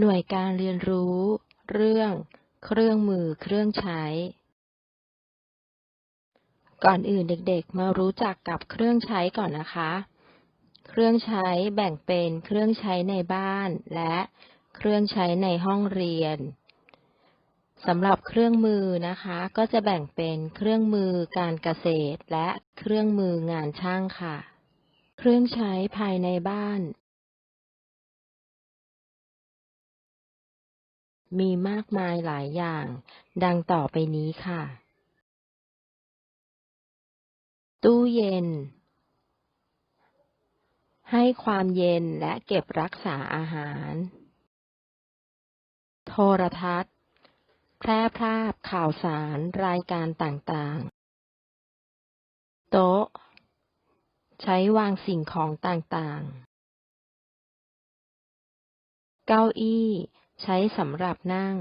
หน่วยการเรียนรู้ เรื่อง เครื่องมือ เครื่องใช้ ก่อนอื่นเด็กๆ มารู้จักกับเครื่องใช้ก่อนนะคะ เครื่องใช้แบ่งเป็นเครื่องใช้ในบ้าน และเครื่องใช้ในห้องเรียนสำหรับเครื่องมือนะคะ ก็จะแบ่งเป็นเครื่องมือการเกษตรและเครื่องมืองานช่างค่ะ เครื่องใช้ภายในบ้าน มีมากมายหลายอย่าง ดังต่อไปนี้ค่ะ ตู้เย็น ให้ความเย็นและเก็บรักษาอาหาร โทรทัศน์ แพร่ภาพข่าวสารรายการต่างๆ โต๊ะ ใช้วางสิ่งของต่างๆ เก้าอี้ ใช้สำหรับนั่ง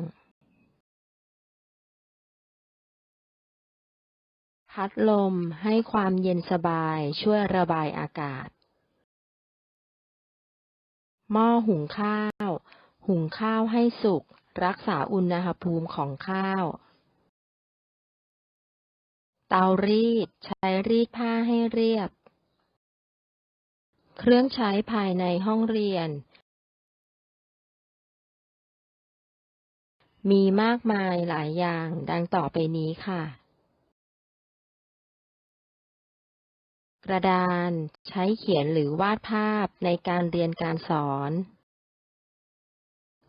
พัดลมให้ความเย็นสบายช่วยระบายอากาศ หม้อหุงข้าว หุงข้าวให้สุก รักษาอุณหภูมิของข้าว เตารีดใช้รีดผ้าให้เรียบ เครื่องใช้ภายในห้องเรียน มีมากมายหลายอย่างดังต่อไปนี้ค่ะ กระดานใช้เขียนหรือวาดภาพในการเรียนการสอน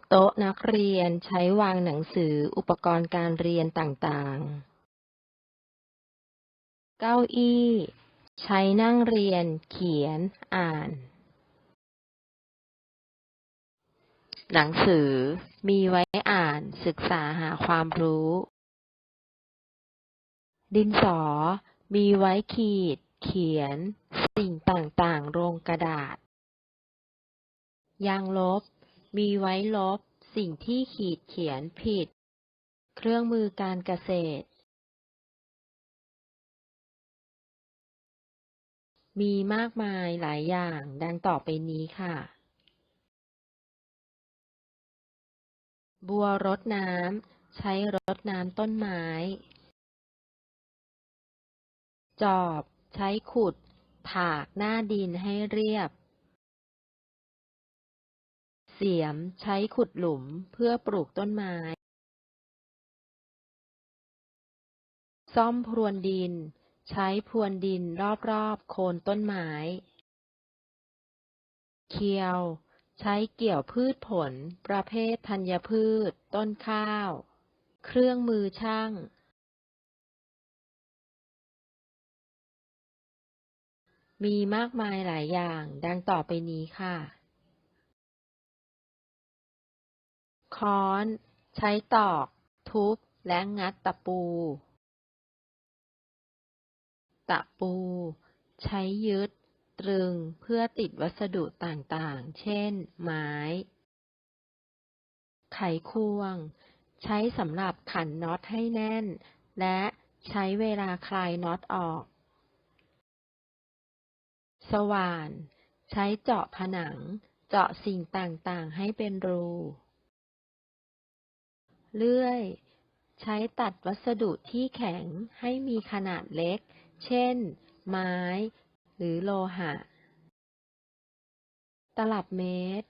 โต๊ะนักเรียนใช้วางหนังสืออุปกรณ์การเรียนต่างๆ เก้าอี้ ใช้นั่งเรียน เขียน อ่าน หนังสือมีไว้อ่านศึกษาหาความรู้ ดินสอ มีไว้ขีด เขียน สิ่งต่างๆลงกระดาษ ยางลบ มีไว้ลบ สิ่งที่ขีดเขียนผิด เครื่องมือการเกษตร มีมากมายหลายอย่างดังต่อไปนี้ค่ะ บัวรดน้ำ ใช้รดน้ำต้นไม้ จอบ ใช้ขุด ถากหน้าดินให้เรียบ เสียม ใช้ขุดหลุมเพื่อปลูกต้นไม้ ซ่อมพรวนดิน ใช้พรวนดินรอบๆโคนต้นไม้ เคียว ใช้เกี่ยวพืชผล ประเภทธัญพืช ต้นข้าว เครื่องมือช่าง มีมากมายหลายอย่างดังต่อไปนี้ค่ะ ค้อน ใช้ตอก ทุบ และงัดตะปู ตะปู ใช้ยึด ตรึงเพื่อติดวัสดุต่างๆ เช่น ไม้ ไขควง ใช้สำหรับขันน็อตให้แน่น และใช้เวลาคลายน็อตออก สว่าน ใช้เจาะผนัง เจาะสิ่งต่างๆ ให้เป็นรู เลื่อย ใช้ตัดวัสดุที่แข็งให้มีขนาดเล็ก เช่น ไม้ หรือโลหะ ตลับเมตร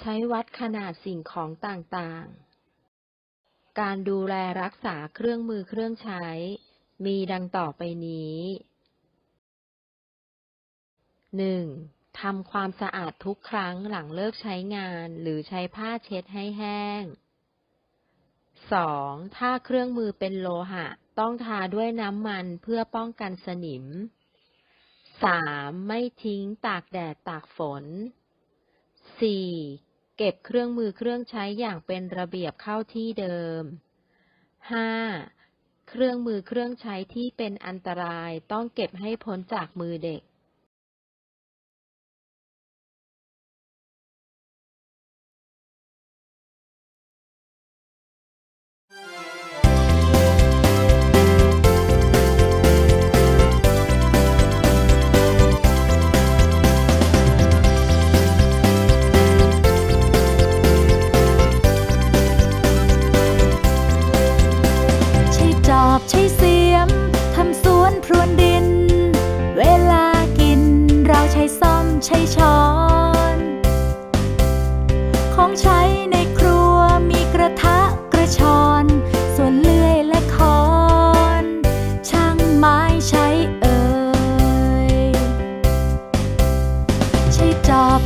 ใช้วัดขนาดสิ่งของต่างๆ การดูแลรักษาเครื่องมือเครื่องใช้ มีดังต่อไปนี้ 1. ทำความสะอาดทุกครั้งหลังเลิกใช้งานหรือใช้ผ้าเช็ดให้แห้ง 2. ถ้าเครื่องมือเป็นโลหะ ต้องทาด้วยน้ำมันเพื่อป้องกันสนิม 3. ไม่ทิ้งตากแดดตากฝน 4. เก็บเครื่องมือเครื่องใช้อย่างเป็นระเบียบเข้าที่เดิม 5. เครื่องมือเครื่องใช้ที่เป็นอันตรายต้องเก็บให้พ้นจากมือเด็ก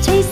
chase